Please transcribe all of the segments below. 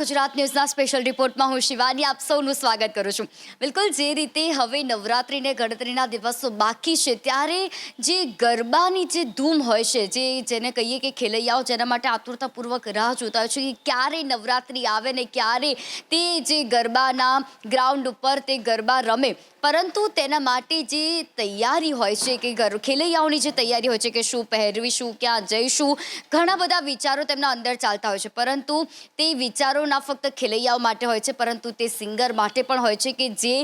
Gujarat ન્યૂઝના special રિપોર્ટમાં હું શિવાની આપ સૌનું સ્વાગત કરું છું. બિલકુલ જે રીતે હવે નવરાત્રિને ગણતરીના દિવસો બાકી છે, ત્યારે જે ગરબાની જે ધૂમ હોય છે, જે જેને કહીએ કે ખેલૈયાઓ જેના માટે આતુરતાપૂર્વક રાહ જોતા હોય છે કે ક્યારે નવરાત્રિ આવે ને ક્યારે તે જે ગરબાના ગ્રાઉન્ડ ઉપર તે ગરબા રમે. પરંતુ તેના માટે જે તૈયારી હોય છે કે ગર ખેલૈયાઓની જે તૈયારી હોય છે કે શું પહેરવીશું, ક્યાં જઈશું, ઘણા બધા વિચારો તેમના અંદર ચાલતા હોય છે. પરંતુ તે વિચારો ના ફક્ત ખેલૈયાઓ માટે હોય છે, પરંતુ તે સિંગર માટે પણ હોય છે કે જે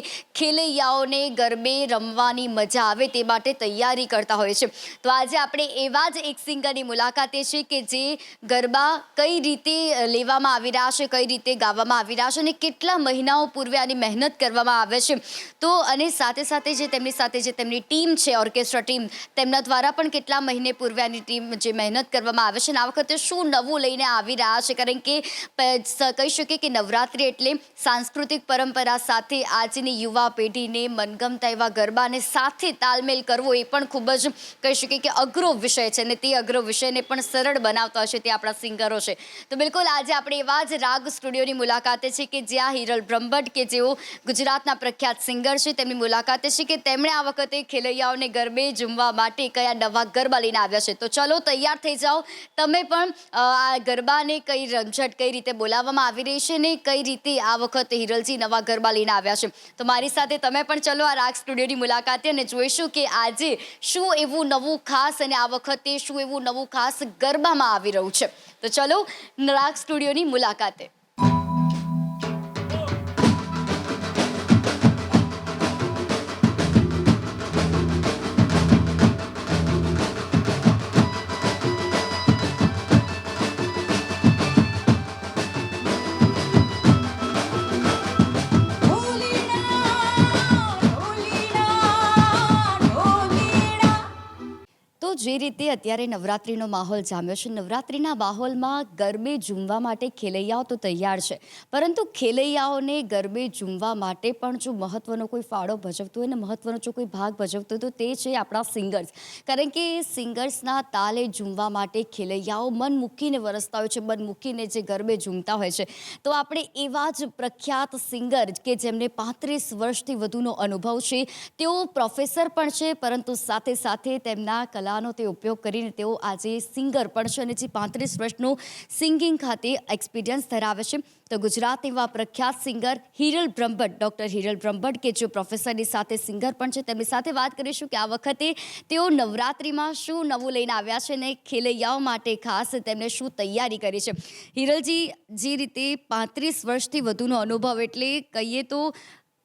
ખેલૈયાઓને ગરબે રમવાની મજા આવે તે માટે તૈયારી કરતા હોય છે. તો આજે આપણે એવા જ એક સિંગરની મુલાકાતે છે કે જે ગરબા કઈ રીતે લેવામાં આવી રહ્યા છે, કઈ રીતે ગાવામાં આવી રહ્યા છે અને કેટલા મહિનાઓ પૂર્વે આની મહેનત કરવામાં આવે છે. તો અને સાથે સાથે જે તેમની સાથે જે તેમની ટીમ છે, ઓર્કેસ્ટ્રા ટીમ, તેમના દ્વારા પણ કેટલા મહિને પૂર્વે આની ટીમ જે મહેનત કરવામાં આવે છે અને આ વખતે શું નવું લઈને આવી રહ્યા છે? કારણ કે કહી શકીએ કે નવરાત્રિ એટલે સાંસ્કૃતિક પરંપરા સાથે આજની યુવા પેઢીને મનગમતા એવા ગરબાને સાથે તાલમેલ કરવો એ પણ ખૂબ જ કહી શકીએ કે અઘરો વિષય છે અને તે અઘરો વિષયને પણ સરળ બનાવતા હશે તે આપણા સિંગરો છે. તો બિલકુલ આજે આપણે એવા જ રાગ સ્ટુડિયોની મુલાકાતે છે કે જ્યાં હિરલ બ્રહ્મભટ્ટ કે જેઓ ગુજરાતના પ્રખ્યાત સિંગર છે તેમની મુલાકાતે છે કે તેમણે આ વખતે ખેલૈયાઓને ગરબે ઝૂમવા માટે કયા નવા ગરબા લઈને આવ્યા છે. તો ચલો તૈયાર થઈ જાઓ. તમે પણ આ ગરબાને કઈ રમઝટ કઈ રીતે બોલાવવામાં આવી રહી છે ને કઈ રીતે આ વખતે હિરલજી નવા ગરબા લઈને આવ્યા છે? તો મારી સાથે તમે પણ ચલો આ રાગ સ્ટુડિયોની મુલાકાતે અને જોઈશું કે આજે શું એવું નવું ખાસ અને આ વખતે શું એવું નવું ખાસ ગરબામાં આવી રહ્યું છે. તો ચલો રાગ સ્ટુડિયોની મુલાકાતે. જે રીતે અત્યારે નવરાત્રિનો માહોલ જામ્યો છે, નવરાત્રિના માહોલમાં ગરબે ઝૂમવા માટે ખેલૈયાઓ તો તૈયાર છે. પરંતુ ખેલૈયાઓને ગરબે ઝૂમવા માટે પણ જો મહત્વનો કોઈ ફાળો ભજવતો હોય ને મહત્વનો જો કોઈ ભાગ ભજવતો તો તે છે આપણા સિંગર્સ. કારણ કે સિંગર્સના તાલે ઝૂમવા માટે ખેલૈયાઓ મન મૂકીને વરસતા હોય છે, મન મૂકીને જે ગરબે ઝૂમતા હોય છે. તો આપણે એવા જ પ્રખ્યાત સિંગર કે જેમને પાંત્રીસ વર્ષથી વધુનો અનુભવ છે, તેઓ પ્રોફેસર પણ છે, પરંતુ સાથે સાથે તેમના કલાનો તે ઉપયોગ કરીને તેઓ આજે સિંગર પણ છે અને જે પાંત્રીસ વર્ષનું સિંગિંગ ખાતે એક્સપિરિયન્સ ધરાવે છે. તો ગુજરાત એવા પ્રખ્યાત સિંગર હિરલ બ્રહ્મભટ્ટ ડૉક્ટર હિરલ બ્રહ્મભટ્ટ કે જે પ્રોફેસરની સાથે સિંગર પણ છે, તેમની સાથે વાત કરીશું કે આ વખતે તેઓ નવરાત્રિમાં શું નવું લઈને આવ્યા છે અને ખેલૈયાઓ માટે ખાસ તેમણે શું તૈયારી કરી છે. હિરલજી, જે રીતે પાંત્રીસ વર્ષથી વધુનો અનુભવ એટલે કહીએ તો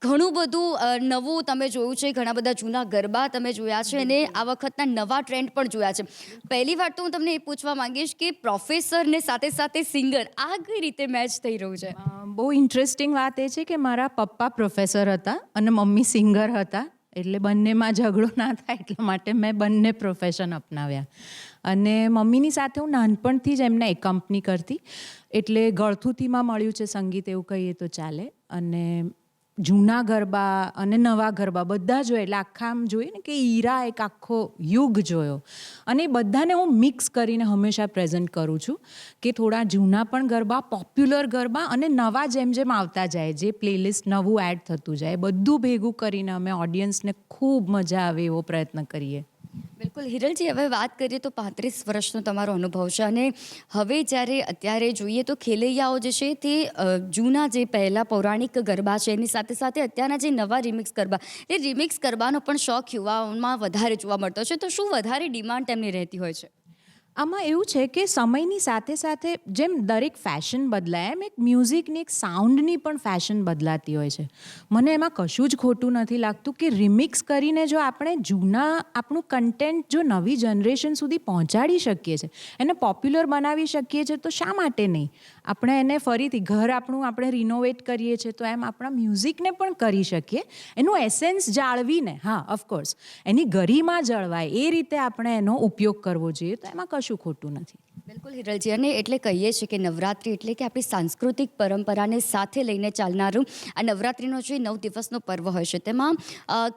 ઘણું બધું નવું તમે જોયું છે ઘણા બધા જૂના ગરબા તમે જોયા છે અને આ વખતના નવા ટ્રેન્ડ પણ જોયા છે. પહેલી વાર તો હું તમને એ પૂછવા માંગીશ કે પ્રોફેસર ને સાથે સાથે સિંગર આ કઈ રીતે મેચ થઈ રહ્યું છે? બહુ ઇન્ટરેસ્ટિંગ વાત એ છે કે મારા પપ્પા પ્રોફેસર હતા અને મમ્મી સિંગર હતા. એટલે બંનેમાં ઝઘડો ના થાય એટલા માટે મેં બંને પ્રોફેશન અપનાવ્યા. અને મમ્મીની સાથે હું નાનપણથી જ એમને એક કંપની કરતી. એટલે ગળથુથીમાં મળ્યું છે સંગીત એવું કહીએ તો ચાલે. અને જૂના ગરબા અને નવા ગરબા બધા જોઈએ એટલે આખા આમ જોઈએ ને કે ઈરા એક આખો યુગ જોયો. અને એ બધાને હું મિક્સ કરીને હંમેશા પ્રેઝન્ટ કરું છું કે થોડા જૂના પણ ગરબા પોપ્યુલર ગરબા અને નવા જેમ જેમ આવતા જાય, જે પ્લેલિસ્ટ નવું એડ થતું જાય, બધું ભેગું કરીને અમે ઓડિયન્સને ખૂબ મજા આવે એવો પ્રયત્ન કરીએ. બિલકુલ. હિરલજી, હવે વાત કરીએ તો પાંત્રીસ વર્ષનો તમારો અનુભવ છે અને હવે જ્યારે અત્યારે જોઈએ તો ખેલૈયાઓ જે છે તે જૂના જે પહેલા પૌરાણિક ગરબા છે એની સાથે સાથે અત્યારના જે નવા રિમિક્સ ગરબા, એ રિમિક્સ ગરબાનો પણ શોખ યુવાઓમાં વધારે જોવા મળતો છે. તો શું વધારે ડિમાન્ડ તેમની રહેતી હોય છે? આમાં એવું છે કે સમયની સાથે સાથે જેમ દરેક ફેશન બદલાય, એમ એક મ્યુઝિકની એક સાઉન્ડની પણ ફેશન બદલાતી હોય છે. મને એમાં કશું જ ખોટું નથી લાગતું કે રિમિક્સ કરીને જો આપણે જૂના, આપણું કન્ટેન્ટ જો નવી જનરેશન સુધી પહોંચાડી શકીએ છીએ એને પોપ્યુલર બનાવી શકીએ છીએ તો શા માટે નહીં? આપણે એને ફરીથી ઘર આપણું આપણે રિનોવેટ કરીએ છીએ, તો એમ આપણા મ્યુઝિકને પણ કરી શકીએ. એનું એસેન્સ જાળવીને, હા ઓફકોર્સ એની ગરિમા જળવાય, એ રીતે આપણે એનો ઉપયોગ કરવો જોઈએ, તો એમાં કશું ખોટું નથી. બિલકુલ હિરલજી, અને એટલે કહીએ છીએ કે નવરાત્રિ એટલે કે આપણી સાંસ્કૃતિક પરંપરાને સાથે લઈને ચાલનારું આ નવરાત્રિનો જે નવ દિવસનો પર્વ હોય છે, તેમાં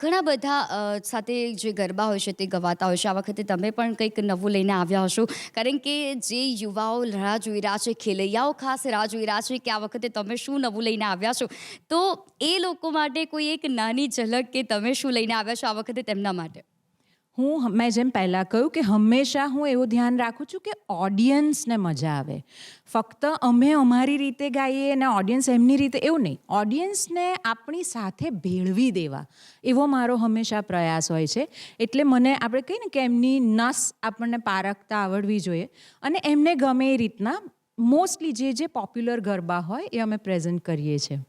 ઘણા બધા સાથે જે ગરબા હોય છે તે ગવાતા હોય છે. આ વખતે તમે પણ કંઈક નવું લઈને આવ્યા હશો. કારણ કે જે યુવાઓ રાહ જોઈ રહ્યા છે, ખેલૈયાઓ ખાસ રાહ જોઈ રહ્યા છે કે આ વખતે તમે શું નવું લઈને આવ્યા છો? તો એ લોકો માટે કોઈ એક નાની ઝલક કે તમે શું લઈને આવ્યા છો આ વખતે તેમના માટે? હું મેં જેમ પહેલાં કહ્યું કે હંમેશા હું એવું ધ્યાન રાખું છું કે ઓડિયન્સને મજા આવે. ફક્ત અમે અમારી રીતે ગાઈએ અને ઓડિયન્સ એમની રીતે એવું નહીં. ઓડિયન્સને આપણી સાથે ભેળવી દેવા. એવો મારો હંમેશા પ્રયાસ હોય છે. એટલે મને આપણે કહીએ ને કે એમની નસ આપણને પારખતા આવડવી જોઈએ અને એમને ગમે એ રીતના મોસ્ટલી જે જે પોપ્યુલર ગરબા હોય એ અમે પ્રેઝન્ટ કરીએ છીએ.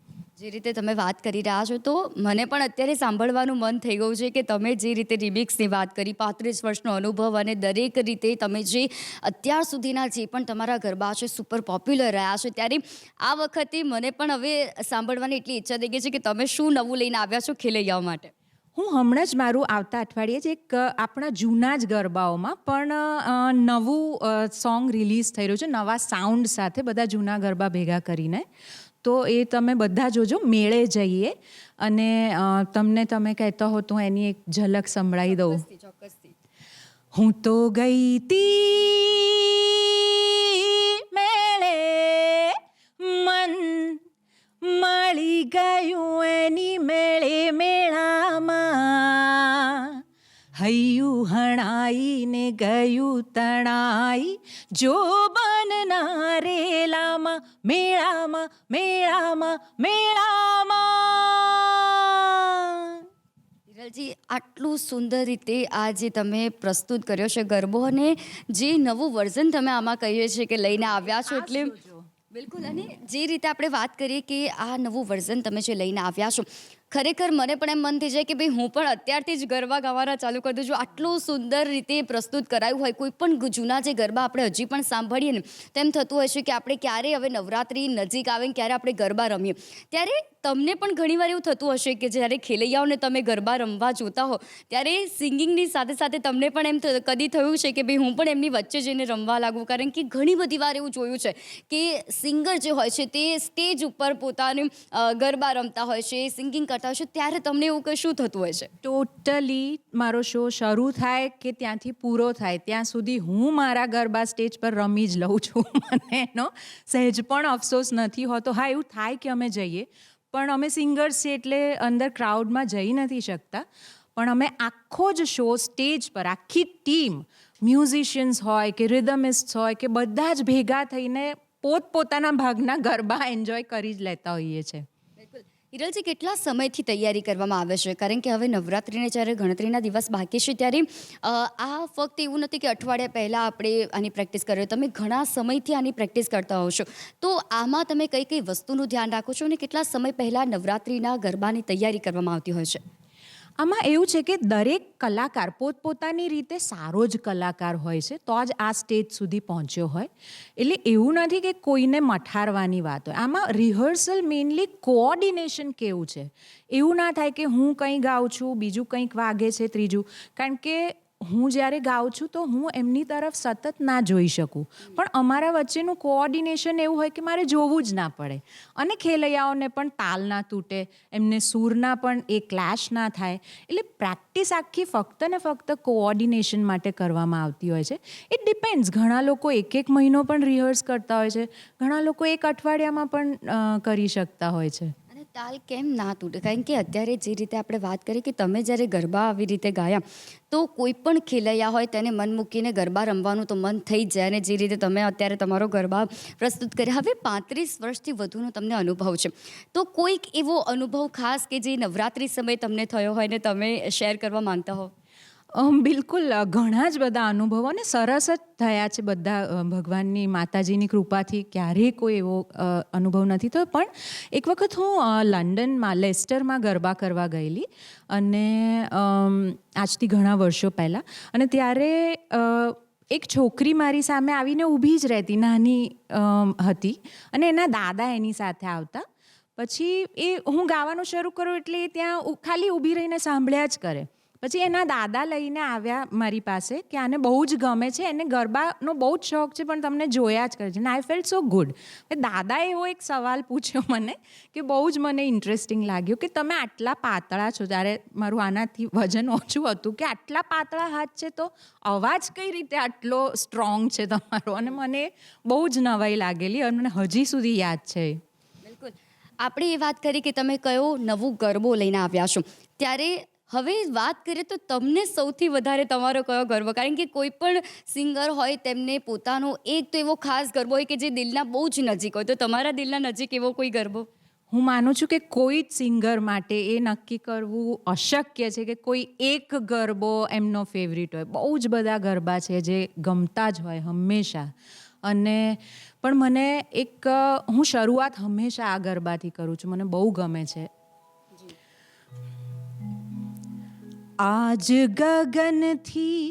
જે રીતે તમે વાત કરી રહ્યા છો, તો મને પણ અત્યારે સાંભળવાનું મન થઈ ગયું છે કે તમે જે રીતે રિમિક્સની વાત કરી, પાંત્રીસ વર્ષનો અનુભવ અને દરેક રીતે તમે જે અત્યાર સુધીના જે પણ તમારા ગરબા છે સુપર પોપ્યુલર રહ્યા છે, ત્યારે આ વખતે મને પણ હવે સાંભળવાની એટલી ઈચ્છા થઈ ગઈ છે કે તમે શું નવું લઈને આવ્યા છો ખેલૈયાઓ માટે? હું હમણાં જ મારું આવતા અઠવાડિયે જ એક આપણા જૂના જ ગરબાઓમાં પણ નવું સોંગ રિલીઝ થઈ રહ્યું છે, નવા સાઉન્ડ સાથે બધા જૂના ગરબા ભેગા કરીને. તો એ તમે બધા જોજો મેળે જઈએ. અને તમને તમે કહેતા હો તો એની એક ઝલક સંભળાવી દઉં. ચોક્કસથી. હું તો ગઈ તી મેળે મન મળી ગયું એની મેળે મેળામાં. હૈયું હણાઈને ગયું તણાઈ. જો બનના રેલામાં મેળામાં મેળામાં મેળામાં. હિરલજી આટલું સુંદર રીતે આ જે તમે પ્રસ્તુત કર્યો છે ગરબો અને જે નવું વર્ઝન તમે આમાં કહીએ છીએ કે લઈને આવ્યા છો એટલે બિલકુલ અને જે રીતે આપણે વાત કરીએ કે આ નવું વર્ઝન તમે જે લઈને આવ્યા છો ખરેખર મને પણ એમ મન થઈ જાય કે ભાઈ હું પણ અત્યારથી જ ગરબા ગાવાના ચાલુ કરી દઉં છું. આટલું સુંદર રીતે પ્રસ્તુત કરાયું હોય, કોઈ પણ જૂના જે ગરબા આપણે હજી પણ સાંભળીએ ને, તેમ થતું હોય છે કે આપણે ક્યારે હવે નવરાત્રિ નજીક આવે ને ક્યારે આપણે ગરબા રમીએ. ત્યારે તમને પણ ઘણીવાર એવું થતું હશે કે જ્યારે ખેલૈયાઓને તમે ગરબા રમવા જોતા હો, ત્યારે સિંગિંગની સાથે સાથે તમને પણ એમ કદી થયું છે કે ભાઈ હું પણ એમની વચ્ચે જઈને રમવા લાગું? કારણ કે ઘણી બધી વાર એવું જોયું છે કે સિંગર જે હોય છે તે સ્ટેજ ઉપર પોતાનું ગરબા રમતા હોય છે, સિંગિંગ કરતા હોય હશો ત્યારે તમને એવું કશું થતું હોય છે? ટોટલી મારો શો શરૂ થાય કે ત્યાંથી પૂરો થાય. ત્યાં સુધી હું મારા ગરબા સ્ટેજ પર રમી જ લઉં છું. મને એનો સહેજ પણ અફસોસ નથી હોતો. હા, એવું થાય કે અમે જઈએ, પણ અમે સિંગર્સ છીએ એટલે અંદર ક્રાઉડમાં જઈ નથી શકતા. પણ અમે આખો જ શો સ્ટેજ પર, આખી ટીમ મ્યુઝિશિયન્સ હોય કે રિધમિસ્ટ હોય કે બધા જ ભેગા થઈને પોતપોતાના ભાગના ગરબા એન્જોય કરી જ લેતા હોઈએ છીએ. હિરલજી કેટલા સમયથી તૈયારી કરવામાં આવે છે? કારણ કે હવે નવરાત્રિને જ્યારે ગણતરીના દિવસ બાકી છે, ત્યારે આ ફક્ત એવું નથી કે અઠવાડિયા પહેલાં આપણે આની પ્રેક્ટિસ કરીએ. તમે ઘણા સમયથી આની પ્રેક્ટિસ કરતા હો છો. તો આમાં તમે કઈ કઈ વસ્તુનું ધ્યાન રાખો છો અને કેટલા સમય પહેલાં નવરાત્રિના ગરબાની તૈયારી કરવામાં આવતી હોય છે? આમાં એવું છે કે દરેક કલાકાર પોતપોતાની રીતે સારો જ કલાકાર હોય છે, તો જ આ સ્ટેજ સુધી પહોંચ્યો હોય. એટલે એવું નથી કે કોઈને મઠારવાની વાત હોય. આમાં રિહર્સલ મેઇનલી કોઓર્ડિનેશન કેવું છે? એવું ના થાય કે હું કંઈ ગાઉં છું, બીજું કંઈક વાગે છે, ત્રીજું. કારણ કે હું જ્યારે ગાઉં છું તો હું એમની તરફ સતત ના જોઈ શકું. પણ અમારા વચ્ચેનું કોઓર્ડિનેશન એવું હોય કે મારે જોવું જ ના પડે. અને ખેલૈયાઓને પણ તાલ ના તૂટે, એમને સૂરના પણ એ ક્લેશ ના થાય. એટલે પ્રેક્ટિસ આખી ફક્ત ને ફક્ત કોઓર્ડિનેશન માટે કરવામાં આવતી હોય છે. ઇટ ડિપેન્ડ્સ ઘણા લોકો એક એક મહિનો પણ રિહર્સ કરતા હોય છે. ઘણા લોકો એક અઠવાડિયામાં પણ કરી શકતા હોય છે. તાલ કેમ ના તૂટે? કારણ કે અત્યારે જે રીતે આપણે વાત કરી કે તમે જ્યારે ગરબા આવી રીતે ગાયા તો કોઈ પણ ખેલૈયા હોય તેને મન મૂકીને ગરબા રમવાનું તો મન થઈ જાય અને જે રીતે તમે અત્યારે તમારો ગરબા પ્રસ્તુત કર્યા હવે પાંત્રીસ વર્ષથી વધુનો તમને અનુભવ છે. તો કોઈક એવો અનુભવ ખાસ કે જે નવરાત્રિ સમયે તમને થયો હોય ને તમે શેર કરવા માંગતા હો? અમ, બિલકુલ ઘણા જ બધા અનુભવો અને સરસ જ થયા છે બધા ભગવાનની માતાજીની કૃપાથી. ક્યારેય કોઈ એવો અનુભવ નથી થયો. પણ એક વખત હું લંડનમાં, લેસ્ટરમાં ગરબા કરવા ગયેલી અને આજથી ઘણા વર્ષો પહેલાં. અને ત્યારે એક છોકરી મારી સામે આવીને ઊભી જ રહેતી, નાની હતી. અને એના દાદા એની સાથે આવતા. પછી એ, હું ગાવાનું શરૂ કરું એટલે એ ત્યાં ખાલી ઊભી રહીને સાંભળ્યા જ કરે. પછી એના દાદા લઈને આવ્યા મારી પાસે, કે આને બહુ જ ગમે છે, એને ગરબાનો બહુ જ શોખ છે, પણ તમને જોયા જ કરે છે. આઈ ફેલ્ટ સો ગુડ દાદાએ એવો એક સવાલ પૂછ્યો મને, કે બહુ જ મને ઇન્ટરેસ્ટિંગ લાગ્યું કે તમે આટલા પાતળા છો. જ્યારે મારું આનાથી વજન ઓછું હતું કે આટલા પાતળા હાથ છે તો અવાજ કઈ રીતે આટલો સ્ટ્રોંગ છે તમારો? અને મને બહુ જ નવાઈ લાગેલી અને મને હજી સુધી યાદ છે. બિલકુલ. આપણે એ વાત કરી કે તમે કયો નવું ગરબો લઈને આવ્યા છો. ત્યારે હવે વાત કરીએ તો તમને સૌથી વધારે તમારો કયો ગરબો કારણ કે કોઈ પણ સિંગર હોય તેમને પોતાનો એક તો એવો ખાસ ગરબો હોય કે જે દિલના બહુ જ નજીક હોય. તો તમારા દિલના નજીક એવો કોઈ ગરબો હું માનું છું કે કોઈ જ સિંગર માટે એ નક્કી કરવું અશક્ય છે કે કોઈ એક ગરબો એમનો ફેવરિટ હોય. બહુ જ બધા ગરબા છે જે ગમતા જ હોય હંમેશા. અને પણ મને એક, હું શરૂઆત હંમેશા આ ગરબાથી કરું છું. મને બહુ ગમે છે. આજ ગગનથી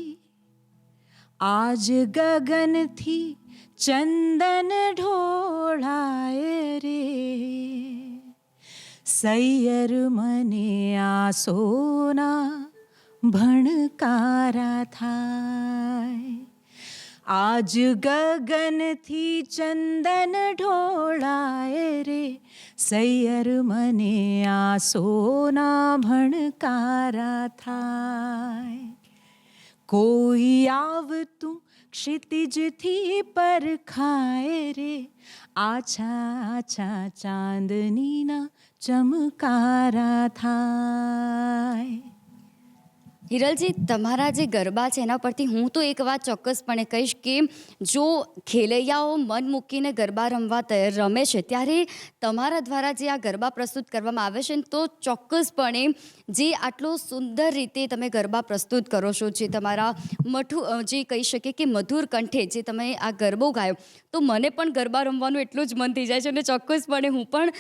આજ ગગનથી ચંદન ઢોળાય રે સૈયર મને આ સોના ભણકારા થાય આજ ગગનથી ચંદન ઢોળાય રે. સૈયર મને આ સોના ભણકારા થાય. કોઈ આવતું ક્ષિતિજથી પરખાય રે. આછા આછા ચાંદનીના ચમકારા થાય. હિરલજી, તમારા જે ગરબા છે એના પરથી હું તો એક વાત ચોક્કસપણે કહીશ કે જો ખેલૈયાઓ મન મૂકીને ગરબા રમવા તૈયાર રમે છે, ત્યારે તમારા દ્વારા જે આ ગરબા પ્રસ્તુત કરવામાં આવે છે તો ચોક્કસપણે જે આટલો સુંદર રીતે તમે ગરબા પ્રસ્તુત કરો છો, જે તમારા મઠું જે કહી શકીએ કે મધુર કંઠે જે તમે આ ગરબો ગાયો, તો મને પણ ગરબા રમવાનું એટલું જ મન થઈ જાય છે અને ચોક્કસપણે હું પણ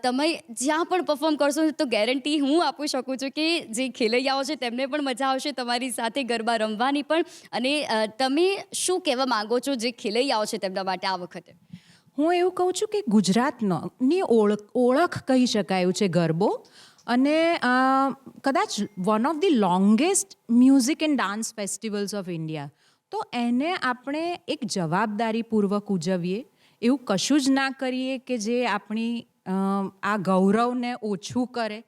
તમે જ્યાં પણ પરફોર્મ કરશો તો ગેરંટી હું આપી શકું છું કે જે ખેલૈયાઓ છે તેમને પણ મજા આવશે તમારી સાથે ગરબા રમવાની પણ. અને તમે શું કહેવા માંગો છો જે ખેલૈયાઓ છે તેમના માટે આ વખતે? હું એવું કહું છું કે ગુજરાતનો ની ઓળખ ઓળખ કહી શકાય છે ગરબો. અને કદાચ one of the longest music and dance festivals of India તો એને આપણે એક જવાબદારીપૂર્વક ઉજવીએ. એવું કશું જ ના કરીએ કે જે આપણી આ ગૌરવને ઓછું કરે.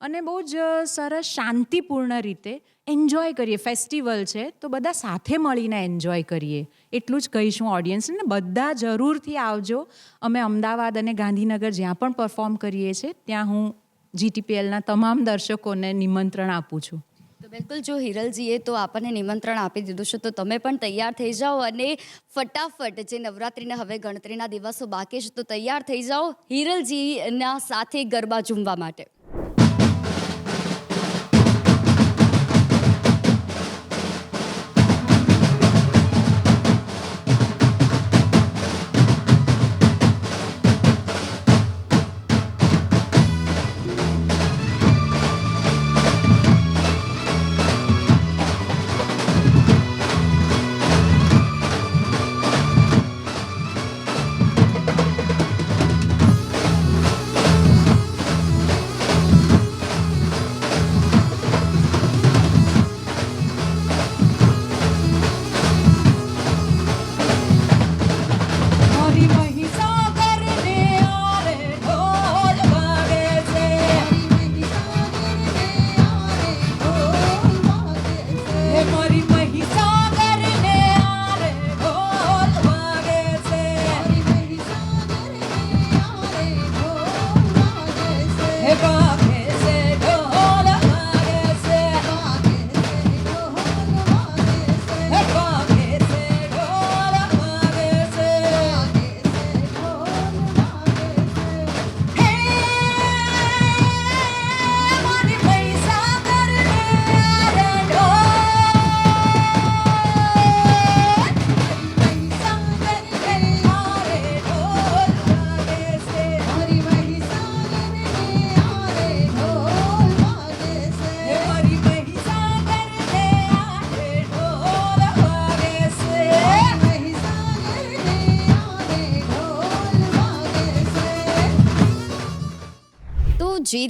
અને બહુ જ સરસ શાંતિપૂર્ણ રીતે એન્જોય કરીએ. ફેસ્ટિવલ છે, તો બધા સાથે મળીને એન્જોય કરીએ. એટલું જ કહીશું ઓડિયન્સને બધા જરૂરથી આવજો. અમે અમદાવાદ અને ગાંધીનગર જ્યાં પણ પરફોર્મ કરીએ છીએ, ત્યાં હું જીટીપીએલના તમામ દર્શકોને નિમંત્રણ આપું છું. તો બિલકુલ, જો હિરલજીએ તો આપણને નિમંત્રણ આપી દીધું છે, તો તમે પણ તૈયાર થઈ જાઓ અને ફટાફટ જે નવરાત્રિના હવે ગણતરીના દિવસો બાકી છે, તો તૈયાર થઈ જાઓ હિરલજીના સાથે ગરબા ઝૂમવા માટે.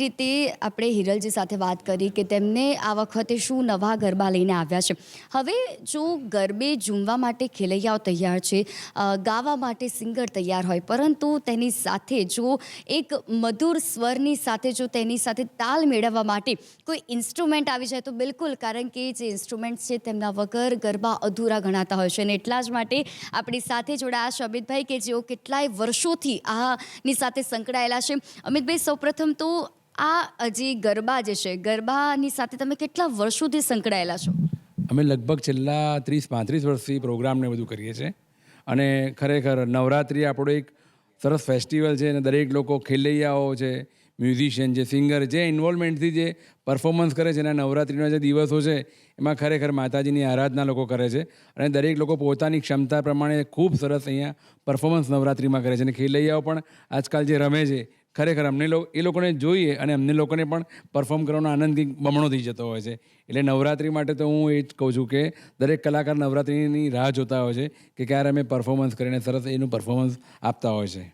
રીતે આપણે હિરલજી સાથે વાત કરી કે તેમને આ વખતે શું નવા ગરબા લઈને આવ્યા છે. હવે જો ગરબે ઝૂમવા માટે ખેલૈયાઓ તૈયાર છે ગાવા માટે સિંગર તૈયાર હોય, પરંતુ તેની સાથે જો એક મધુર સ્વરની સાથે જો તેની સાથે તાલ મેળવવા માટે કોઈ ઇન્સ્ટ્રુમેન્ટ આવી જાય તો બિલકુલ, કારણ કે જે ઇન્સ્ટ્રુમેન્ટ છે તેમના વગર ગરબા અધૂરા ગણાતા હોય છે. અને એટલા જ માટે આપણી સાથે જોડાયા છે અમિતભાઈ કે જેઓ કેટલાય વર્ષોથી આની સાથે સંકળાયેલા છે. અમિતભાઈ, સૌપ્રથમ તો આ જે ગરબા જે છે, ગરબાની સાથે તમે કેટલા વર્ષોથી સંકળાયેલા છો? અમે લગભગ છેલ્લા ત્રીસ, પાંત્રીસ વર્ષથી પ્રોગ્રામને બધું કરીએ છીએ. અને ખરેખર નવરાત્રિ આપણો એક સરસ ફેસ્ટિવલ છે અને દરેક લોકો ખેલૈયાઓ છે મ્યુઝિશિયન છે સિંગર જે ઇન્વોલ્વમેન્ટથી જે પરફોર્મન્સ કરે છે અને નવરાત્રિના જે દિવસો છે, એમાં ખરેખર માતાજીની આરાધના લોકો કરે છે. અને દરેક લોકો પોતાની ક્ષમતા પ્રમાણે ખૂબ સરસ અહીંયા પરફોર્મન્સ નવરાત્રિમાં કરે છે અને ખેલૈયાઓ પણ આજકાલ જે રમે છે ખરેખર અમને એ લોકોને જોઈએ અને અમને લોકોને પણ પરફોર્મ કરવાનો આનંદ બમણો થઈ જતો હોય છે. એટલે નવરાત્રિ માટે તો હું એ જ કહું છું કે દરેક કલાકાર નવરાત્રિની રાહ જોતા હોય છે કે ક્યારે અમે પરફોર્મન્સ કરીને સરસ એનું પરફોર્મન્સ આપતા હોય છે.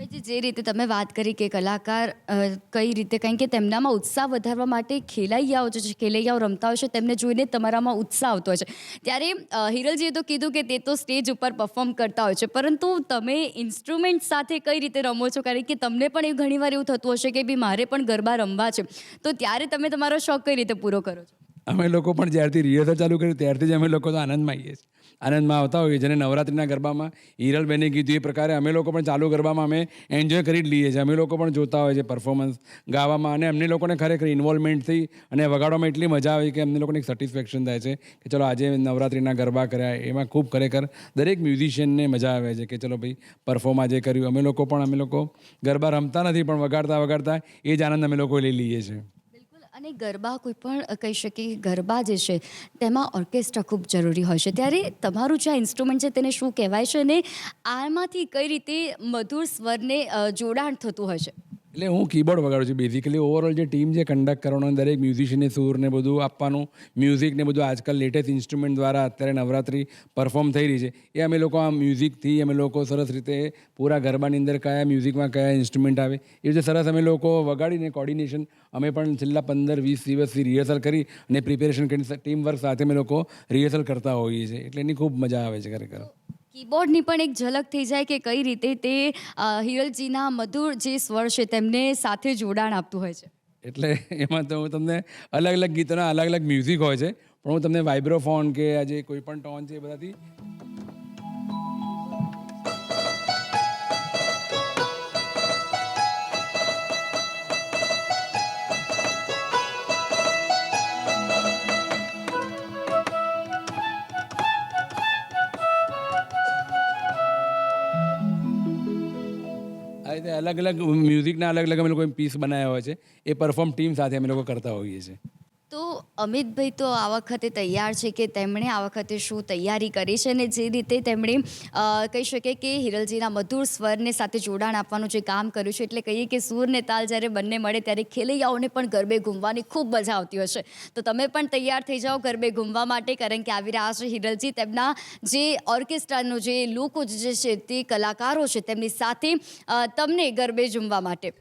જે જે રીતે તમે વાત કરી કે કલાકાર કઈ રીતે, કારણ કે તેમનામાં ઉત્સાહ વધારવા માટે ખેલૈયાઓ જે ખેલૈયાઓ રમતા હોય છે, તેમને જોઈને તમારામાં ઉત્સાહ આવતો હોય છે. ત્યારે હિરલજીએ તો કીધું કે તે તો સ્ટેજ ઉપર પરફોર્મ કરતા હોય છે, પરંતુ તમે ઇન્સ્ટ્રુમેન્ટ સાથે કઈ રીતે રમો છો? કારણ કે તમને પણ એ ઘણીવાર એવું થતું હશે કે ભાઈ મારે પણ ગરબા રમવા છે. તો ત્યારે તમે તમારો શોખ કઈ રીતે પૂરો કરો છો? અમે લોકો પણ જ્યારથી રિહર્સલ ચાલુ કર્યું, ત્યારથી જ અમે લોકો તો આનંદમાં આવીએ છીએ. આનંદમાં આવતા હોઈએ જેને નવરાત્રિના ગરબામાં હિરલબેને કીધું, એ પ્રકારે અમે લોકો પણ ચાલુ ગરબામાં અમે એન્જોય કરી જ લઈએ છીએ. અમે લોકો પણ જોતા હોઈએ છીએ પરફોર્મન્સ ગાવામાં અને અમને લોકોને ખરેખર ઇન્વોલ્વમેન્ટથી અને વગાડવામાં એટલી મજા આવી કે અમને લોકોને એક સેટિસ્ફેક્શન થાય છે કે ચલો આજે નવરાત્રિના ગરબા કર્યા. એમાં ખૂબ ખરેખર દરેક મ્યુઝિશિયનને મજા આવે છે કે ચલો ભાઈ પરફોર્મ આજે કર્યું. અમે લોકો પણ, અમે લોકો ગરબા રમતા નથી પણ વગાડતા વગાડતા એ જ આનંદ અમે લોકો લઈ લઈએ છીએ. અને ગરબા કોઈ પણ કહી શકીએ ગરબા જે છે, તેમાં ઓર્કેસ્ટ્રા ખૂબ જરૂરી હોય છે. ત્યારે તમારું જે આ ઇન્સ્ટ્રુમેન્ટ છે તેને શું કહેવાય છે અને આમાંથી કઈ રીતે મધુર સ્વરને જોડાણ થતું હોય છે? એટલે હું કીબોર્ડ વગાડું છું બેઝિકલી ઓવરઓલ જે ટીમ જે કન્ડક્ટ કરવાનો દરેક મ્યુઝિશિયને સૂર ને બધું આપવાનું મ્યુઝિક ને બધું આજકાલ લેટેસ્ટ ઇન્સ્ટ્રુમેન્ટ દ્વારા અત્યારે નવરાત્રિ પરફોર્મ થઈ રહી છે. એ અમે લોકો આ મ્યુઝિકથી અમે લોકો સરસ રીતે પૂરા ગરબાની અંદર કયા મ્યુઝિકમાં કયા ઇન્સ્ટ્રુમેન્ટ આવે, એ રીતે સરસ અમે લોકો વગાડીને કોર્ડિનેશન અમે પણ છેલ્લા પંદર વીસ દિવસથી રિહર્સલ કરી અને પ્રિપેરેશન કરી ટીમ વર્ક સાથે અમે લોકો રિહર્સલ કરતા હોઈએ છીએ. એટલે એની ખૂબ મજા આવે છે ખરેખર. કીબોર્ડની પણ એક ઝલક થઈ જાય કે કઈ રીતે તે હિરલજીના મધુર જે સ્વર છે તેમને સાથે જોડાણ આપતું હોય છે. એટલે એમાં તો હું તમને અલગ અલગ ગીતોના અલગ અલગ મ્યુઝિક હોય છે, પણ હું તમને વાઇબ્રોફોન કે આજે કોઈ પણ ટોન છે એ બધાથી અલગ અલગ મ્યુઝિકના અલગ અલગ અમે લોકો પીસ બનાવ્યા હોય છે. એ પરફોર્મ ટીમ સાથે અમે લોકો કરતા હોઈએ છીએ. તો અમિતભાઈ તો આ વખતે તૈયાર છે કે તેમણે આ વખતે શું તૈયારી કરી છે અને જે રીતે તેમણે કહી શકે કે હિરલજીના મધુર સ્વરને સાથે જોડાણ આપવાનું જે કામ કર્યું છે, એટલે કહીએ કે સૂર ને તાલ જ્યારે બંને મળે ત્યારે ખેલૈયાઓને પણ ગરબે ઘૂમવાની ખૂબ મજા આવતી હશે. તો તમે પણ તૈયાર થઈ જાઓ ગરબે ઘૂમવા માટે, કારણ કે આવી રહ્યા છે હિરલજી. તેમના જે ઓર્કેસ્ટ્રાનો જે લોકો જે છે તે કલાકારો છે તેમની સાથે તમને ગરબે ઝૂમવા માટે.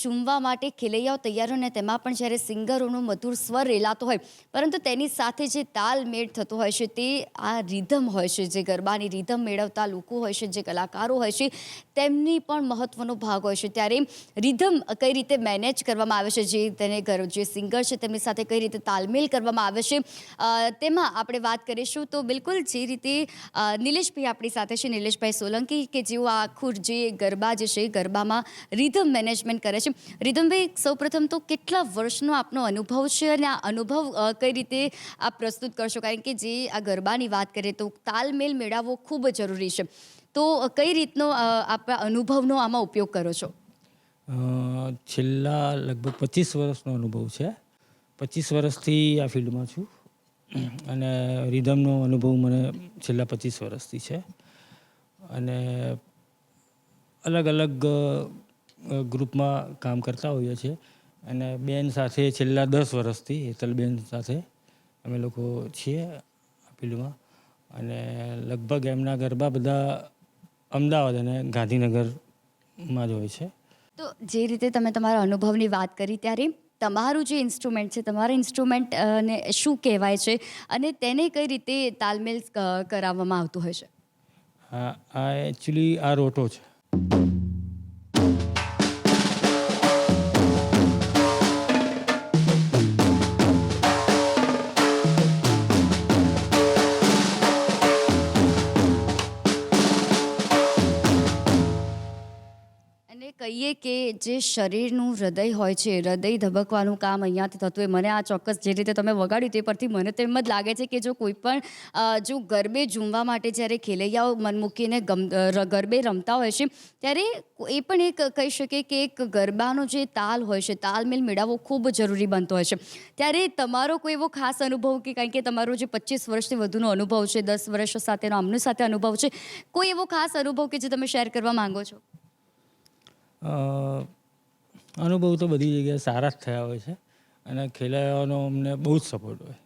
ઝૂમવા માટે ખેલૈયાઓ તૈયાર હોય ને તેમાં પણ જ્યારે સિંગરોનો મધુર સ્વર રેલાતો હોય, પરંતુ તેની સાથે જે તાલ મેળ થતો હોય છે, તે આ રિધમ હોય છે, જે ગરબાની રિધમ મેળવતા લોકો હોય છે, જે કલાકારો હોય છે, તેમની પણ મહત્વનો ભાગ હોય છે. ત્યારે રિધમ કઈ રીતે મેનેજ કરવામાં આવે છે, જે તેને જે સિંગર છે તેમની સાથે કઈ રીતે તાલમેલ કરવામાં આવે છે તેમાં આપણે વાત કરીશું. તો બિલકુલ જે રીતે નિલેશભાઈ આપણી સાથે છે, નિલેશભાઈ સોલંકી કે જેઓ આખું જે ગરબા જે છે, ગરબામાં રિધમ મેનેજમેન્ટ કરે છે. રિધમભાઈ, સૌપ્રથમ તો કેટલા વર્ષનો આપનો અનુભવ છે અને આ અનુભવ કઈ રીતે આપ પ્રસ્તુત કરશો? કારણ કે જે આ ગરબાની વાત કરીએ તો તાલમેલ મેળવવો ખૂબ જરૂરી છે. તો કઈ રીતનો આપણા આપ અનુભવનો આમાં ઉપયોગ કરો છો? છેલ્લા લગભગ પચીસ વર્ષનો અનુભવ છે. પચીસ વર્ષથી આ ફિલ્ડમાં છું. અને રિધમનો અનુભવ મને છેલ્લા પચીસ વર્ષથી છે. અને અલગ અલગ ગ્રુપમાં કામ કરતા હોઈએ છીએ. અને બેન સાથે છેલ્લા દસ વર્ષથી હેતલબેન સાથે અમે લોકો છીએ આ ફિલ્ડમાં. અને લગભગ એમના ગરબા બધા અમદાવાદ અને ગાંધીનગરમાં જ હોય છે. તો જે રીતે તમે તમારા અનુભવની વાત કરી ત્યારે તમારું જે ઇન્સ્ટ્રુમેન્ટ છે તમારા ઇન્સ્ટ્રુમેન્ટ ને શું કહેવાય છે અને તેને કઈ રીતે તાલમેલ કરાવવામાં આવતું હોય છે? હા આ એકચ્યુઅલી આ રોટો છે. કે જે શરીરનું હૃદય હોય છે, હૃદય ધબકવાનું કામ અહીંયાથી થતું હોય, મને આ ચોક્કસ જે રીતે તમે વગાડ્યું તે પરથી મને તો એમ જ લાગે છે કે જો કોઈ પણ જો ગરબે ઝૂમવા માટે જ્યારે ખેલૈયાઓ મન મૂકીને ગરબે રમતા હોય છે, ત્યારે એ પણ એક કહી શકે કે એક ગરબાનો જે તાલ હોય છે, તાલમેલ મેળવવો ખૂબ જરૂરી બનતો હોય છે. ત્યારે તમારો કોઈ એવો ખાસ અનુભવ કે કારણ કે તમારો જે પચીસ વર્ષથી વધુનો અનુભવ છે, દસ વર્ષ સાથેનો, આમનું સાથે અનુભવ છે, કોઈ એવો ખાસ અનુભવ કે જે તમે શેર કરવા માંગો છો? અનુભવ તો બધી જગ્યાએ સારા જ થયા હોય છે અને ખેલાડીઓનો અમને બહુ જ સપોર્ટ હોય.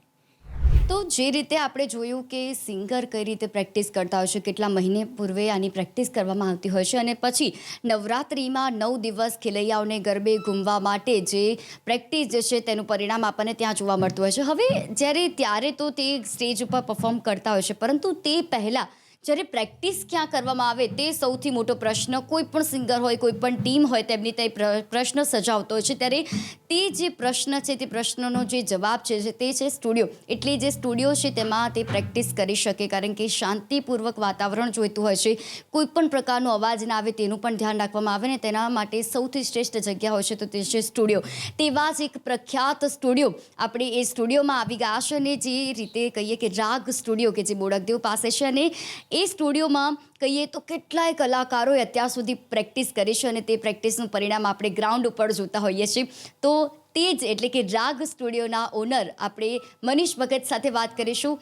તો જે રીતે આપણે જોયું કે સિંગર કઈ રીતે પ્રેક્ટિસ કરતા હોય છે, કેટલા મહિને પૂર્વે આની પ્રેક્ટિસ કરવામાં આવતી હોય છે અને પછી નવરાત્રિમાં નવ દિવસ ખેલૈયાઓને ગરબે ઘૂમવા માટે જે પ્રેક્ટિસ જે છે તેનું પરિણામ આપણને ત્યાં જોવા મળતું હોય છે. હવે જ્યારે, ત્યારે તો તે સ્ટેજ ઉપર પરફોર્મ કરતા હોય છે, પરંતુ તે પહેલાં જ્યારે પ્રેક્ટિસ ક્યાં કરવામાં આવે તે સૌથી મોટો પ્રશ્ન, કોઈ પણ સિંગર હોય, કોઈ પણ ટીમ હોય, તેમની તે પ્ર- પ્રશ્ન સજાવતો હોય છે. ત્યારે તે જે પ્રશ્ન છે, તે પ્રશ્નનો જે જવાબ છે તે છે સ્ટુડિયો. એટલે જે સ્ટુડિયો છે, તેમાં તે પ્રેક્ટિસ કરી શકે, કારણ કે શાંતિપૂર્વક વાતાવરણ જોઈતું હોય છે. કોઈ પણ પ્રકારનો અવાજ ના આવે તેનું પણ ધ્યાન રાખવામાં આવે ને તેના માટે સૌથી શ્રેષ્ઠ જગ્યા હોય છે, તો તે છે સ્ટુડિયો. તેવા જ એક પ્રખ્યાત સ્ટુડિયો આપણે એ સ્ટુડિયોમાં આવી ગયા છે અને જે રીતે કહીએ કે રાગ સ્ટુડિયો કે જે બોડકદેવ પાસે છે અને એ સ્ટુડિયોમાં કહીએ તો કેટલાય કલાકારોએ અત્યાર સુધી પ્રેક્ટિસ કરી છે અને તે પ્રેક્ટિસનું પરિણામ આપણે ગ્રાઉન્ડ ઉપર જોતા હોઈએ છીએ. તો તે જ એટલે કે રાગ સ્ટુડિયોના ઓનર આપણે મનીષ ભગત સાથે વાત કરીશું.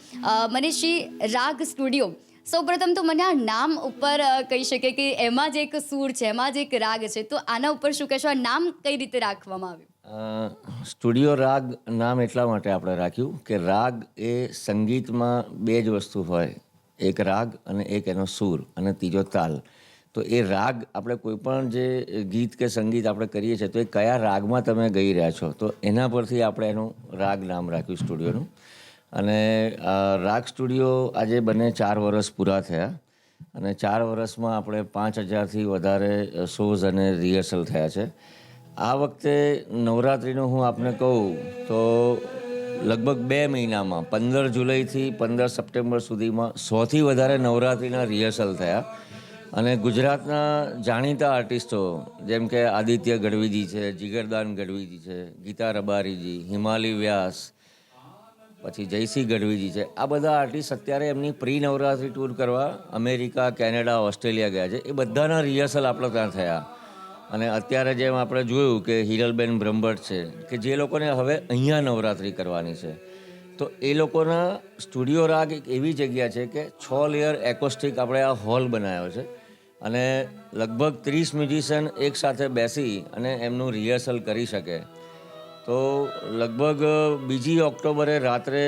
મનીષજી, રાગ સ્ટુડિયો. સૌપ્રથમ તો મને આ નામ ઉપર કહી શકે કે એમાં જ એક સૂર છે, એમાં જ એક રાગ છે. તો આના ઉપર શું કહેશો? આ નામ કઈ રીતે રાખવામાં આવ્યું? સ્ટુડિયો રાગ નામ એટલા માટે આપણે રાખ્યું કે રાગ એ સંગીતમાં બે જ વસ્તુ હોય. એક રાગ અને એક એનો સૂર અને ત્રીજો તાલ. તો એ રાગ આપણે કોઈપણ જે ગીત કે સંગીત આપણે કરીએ છીએ, તો એ કયા રાગમાં તમે ગઈ રહ્યા છો? તો એના પરથી આપણે એનું રાગ નામ રાખ્યું સ્ટુડિયોનું. અને રાગ સ્ટુડિયો આજે બંને ચાર વર્ષ પૂરા થયા. અને ચાર વર્ષમાં આપણે પાંચ હજારથી વધારે શોઝ અને રિહર્સલ થયા છે. આ વખતે નવરાત્રિનું હું આપને કહું તો લગભગ બે મહિનામાં, પંદર જુલાઈથી પંદર સપ્ટેમ્બર સુધીમાં સોથી વધારે નવરાત્રિના રિહર્સલ થયા. અને ગુજરાતના જાણીતા આર્ટિસ્ટો, જેમ કે આદિત્ય ગઢવીજી છે, જીગરદાન ગઢવીજી છે, ગીતા રબારીજી, હિમાલી વ્યાસ, પછી જયસિંહ ગઢવીજી છે, આ બધા આર્ટિસ્ટ અત્યારે એમની પ્રી નવરાત્રિ ટૂર કરવા અમેરિકા, કેનેડા, ઓસ્ટ્રેલિયા ગયા છે. એ બધાના રિહર્સલ આપણે ત્યાં થયા. અને અત્યારે જેમ આપણે જોયું કે હિરલબેન બ્રહ્મભટ્ટ છે, કે જે લોકોને હવે અહીંયા નવરાત્રિ કરવાની છે, તો એ લોકોના સ્ટુડિયો રાગ એક એવી જગ્યા છે કે છ લેયર એકોસ્ટિક આપણે આ હોલ બનાવ્યો છે અને લગભગ ત્રીસ મ્યુઝિશિયન એકસાથે બેસી અને એમનું રિહર્સલ કરી શકે. તો લગભગ બીજી ઓક્ટોબરે રાત્રે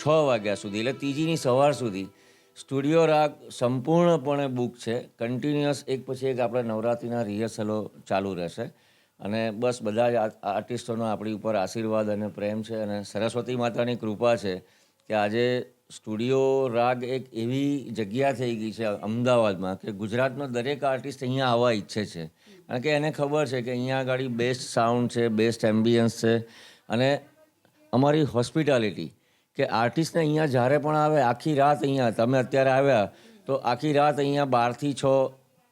છ વાગ્યા સુધી એટલે ત્રીજીની સવાર સુધી સ્ટુડિયો રાગ સંપૂર્ણપણે બુક છે. કન્ટિન્યુઅસ એક પછી એક આપણે નવરાત્રિના રિહર્સલો ચાલુ રહેશે. અને બસ બધા જ આર્ટિસ્ટોનો આપણી ઉપર આશીર્વાદ અને પ્રેમ છે અને સરસ્વતી માતાની કૃપા છે કે આજે સ્ટુડિયો રાગ એક એવી જગ્યા થઈ ગઈ છે અમદાવાદમાં કે ગુજરાતનો દરેક આર્ટિસ્ટ અહીંયા આવવા ઈચ્છે છે. કારણ કે એને ખબર છે કે અહીંયા આગળ બેસ્ટ સાઉન્ડ છે બેસ્ટ એમ્બિયન્સ છે અને અમારી હોસ્પિટાલિટી કે આર્ટિસ્ટને અહીંયા જ્યારે પણ આવે, આખી રાત અહીંયા, તમે અત્યારે આવ્યા, તો આખી રાત અહીંયા બારથી છ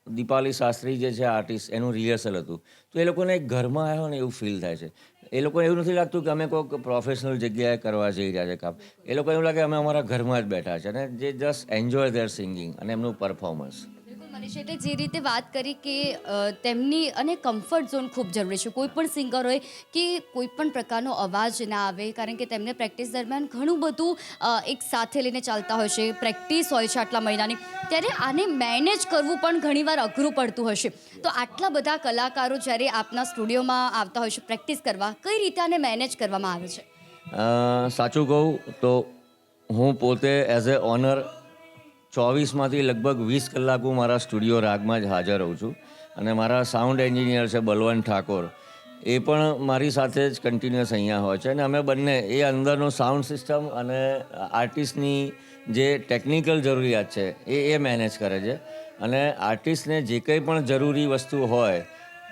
દીપાલી શાસ્ત્રી જે છે આર્ટિસ્ટ, એનું રિહર્સલ હતું. તો એ લોકોને એક ઘરમાં આવ્યો ને એવું ફીલ થાય છે. એ લોકોને એવું નથી લાગતું કે અમે કોઈક પ્રોફેશનલ જગ્યાએ કરવા જઈ રહ્યા છે કામ. એ લોકોને એવું લાગે અમે અમારા ઘરમાં જ બેઠા છે અને જે જસ્ટ એન્જોય ધેર સિંગિંગ અને એમનું પરફોર્મન્સ મનીષ જે રીતે વાત કરી કે તેમની અને કમ્ફર્ટ ઝોન ખૂબ જરૂરી છે. કોઈ પણ સિંગર હોય કે કોઈ પણ પ્રકારનો અવાજ ના આવે, કારણ કે તેમને પ્રેક્ટિસ દરમિયાન ઘણું બધું એક સાથે લઈને ચાલતા હોય છે પ્રેક્ટિસ હોય છે આટલા મહિનાની. ત્યારે આને મેનેજ કરવું પણ ઘણીવાર અઘરું પડતું હશે તો આટલા બધા કલાકારો જ્યારે આપના સ્ટુડિયોમાં આવતા હોય છે પ્રેક્ટિસ કરવા, કઈ રીતે આને મેનેજ કરવામાં આવે છે? સાચું કહું તો હું પોતે એઝ એ ઓનર ચોવીસમાંથી લગભગ વીસ કલાક હું મારા સ્ટુડિયો રાગમાં જ હાજર રહું છું. અને મારા સાઉન્ડ એન્જિનિયર છે બલવંત ઠાકોર. એ પણ મારી સાથે જ કન્ટિન્યુઅસ અહીંયા હોય છે. અને અમે બંને એ અંદરનો સાઉન્ડ સિસ્ટમ અને આર્ટિસ્ટની જે ટેકનિકલ જરૂરિયાત છે એ એ મેનેજ કરે છે. અને આર્ટિસ્ટને જે કંઈ પણ જરૂરી વસ્તુ હોય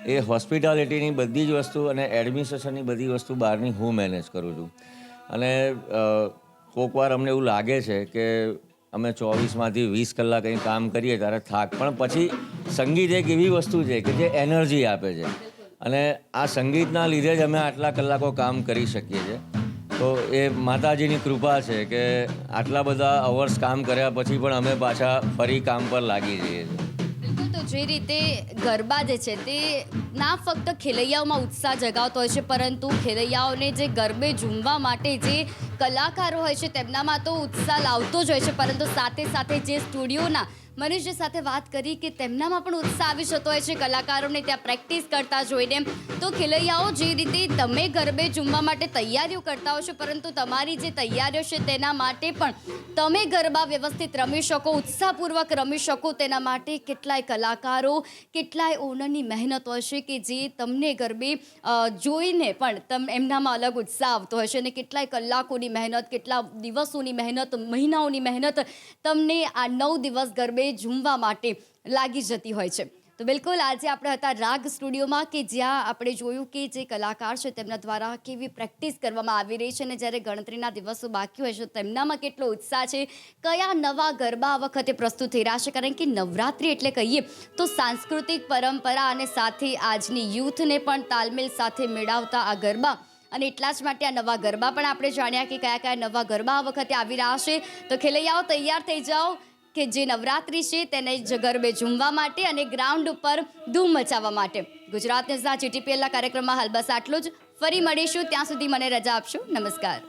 એ હોસ્પિટાલિટીની બધી જ વસ્તુ અને એડમિનિસ્ટ્રેશનની બધી વસ્તુ બહારની હું મેનેજ કરું છું. અને અ, વાર અમને એવું લાગે છે કે અમે ચોવીસમાંથી વીસ કલાક અહીં કામ કરીએ ત્યારે થાક. પણ પછી સંગીત એક એવી વસ્તુ છે કે જે એનર્જી આપે છે. અને આ સંગીતના લીધે જ અમે આટલા કલાકો કામ કરી શકીએ છીએ. તો એ માતાજીની કૃપા છે કે આટલા બધા અવર્સ કામ કર્યા પછી પણ અમે પાછા ફરી કામ પર લાગી જઈએ છીએ. જે રીતે ગરબા જે છે તે ના ફક્ત ખેલૈયાઓમાં ઉત્સાહ જગાવતો હોય છે, પરંતુ ખેલૈયાઓને જે ગરબે ઝૂમવા માટે જે કલાકારો હોય છે, તેમનામાં તો ઉત્સાહ લાવતો જ હોય છે, પરંતુ સાથે સાથે જે સ્ટુડિયોના મનુષ્ય સાથે વાત કરી કે તેમનામાં પણ ઉત્સાહ આવી જતો હોય છે. કલાકારોને ત્યાં પ્રેક્ટિસ કરતા જોઈને તો ખેલૈયાઓ જે રીતે તમે ગરબે ઝૂમવા માટે તૈયારીઓ કરતા હો છો, પરંતુ તમારી જે તૈયારીઓ છે તેના માટે પણ તમે ગરબા વ્યવસ્થિત રમી શકો, ઉત્સાહપૂર્વક રમી શકો. તેના માટે કેટલાય કલાકારો, કેટલાય ઓનરની મહેનત હોય છે કે જે તમને ગરબે જોઈને પણ તમ, એમનામાં અલગ ઉત્સાહ આવતો હોય છે. અને કેટલાય કલાકોની મહેનત, કેટલા દિવસોની મહેનત, મહિનાઓની મહેનત તમને આ નવ દિવસ ગરબે ઝૂમવા માટે લાગી જતી હોય છે. તો બિલકુલ આજે આપણે હતા રાગ સ્ટુડિયોમાં કે જ્યાં આપણે જોયું કે જે કલાકાર છે તેમના દ્વારા કેવી પ્રેક્ટિસ કરવામાં આવી રહી છે અને જ્યારે ગણતરીના દિવસો બાકી હોય છે તેમનામાં કેટલો ઉત્સાહ છે, કયા નવા ગરબા આ વખતે પ્રસ્તુત થઈ રહ્યા છે? કારણ કે નવરાત્રિ એટલે કહીએ તો સાંસ્કૃતિક પરંપરા અને સાથે આજની યુથને પણ તાલમેલ સાથે મેળવતા આ ગરબા. અને એટલા જ માટે આ નવા ગરબા પણ આપણે જાણ્યા કે કયા કયા નવા ગરબા આ વખતે આવી રહ્યા છે. તો ખેલૈયાઓ, તૈયાર થઈ જાઓ. કે જે નવરાત્રિ છે તેને ગરબે ઝૂમવા માટે અને ગ્રાઉન્ડ ઉપર ધૂમ મચાવવા માટે. ગુજરાત ન્યૂઝના જીટીપીએલના કાર્યક્રમમાં હાલ બસ આટલું જ. ફરી મળીશું. ત્યાં સુધી મને રજા આપશો. નમસ્કાર.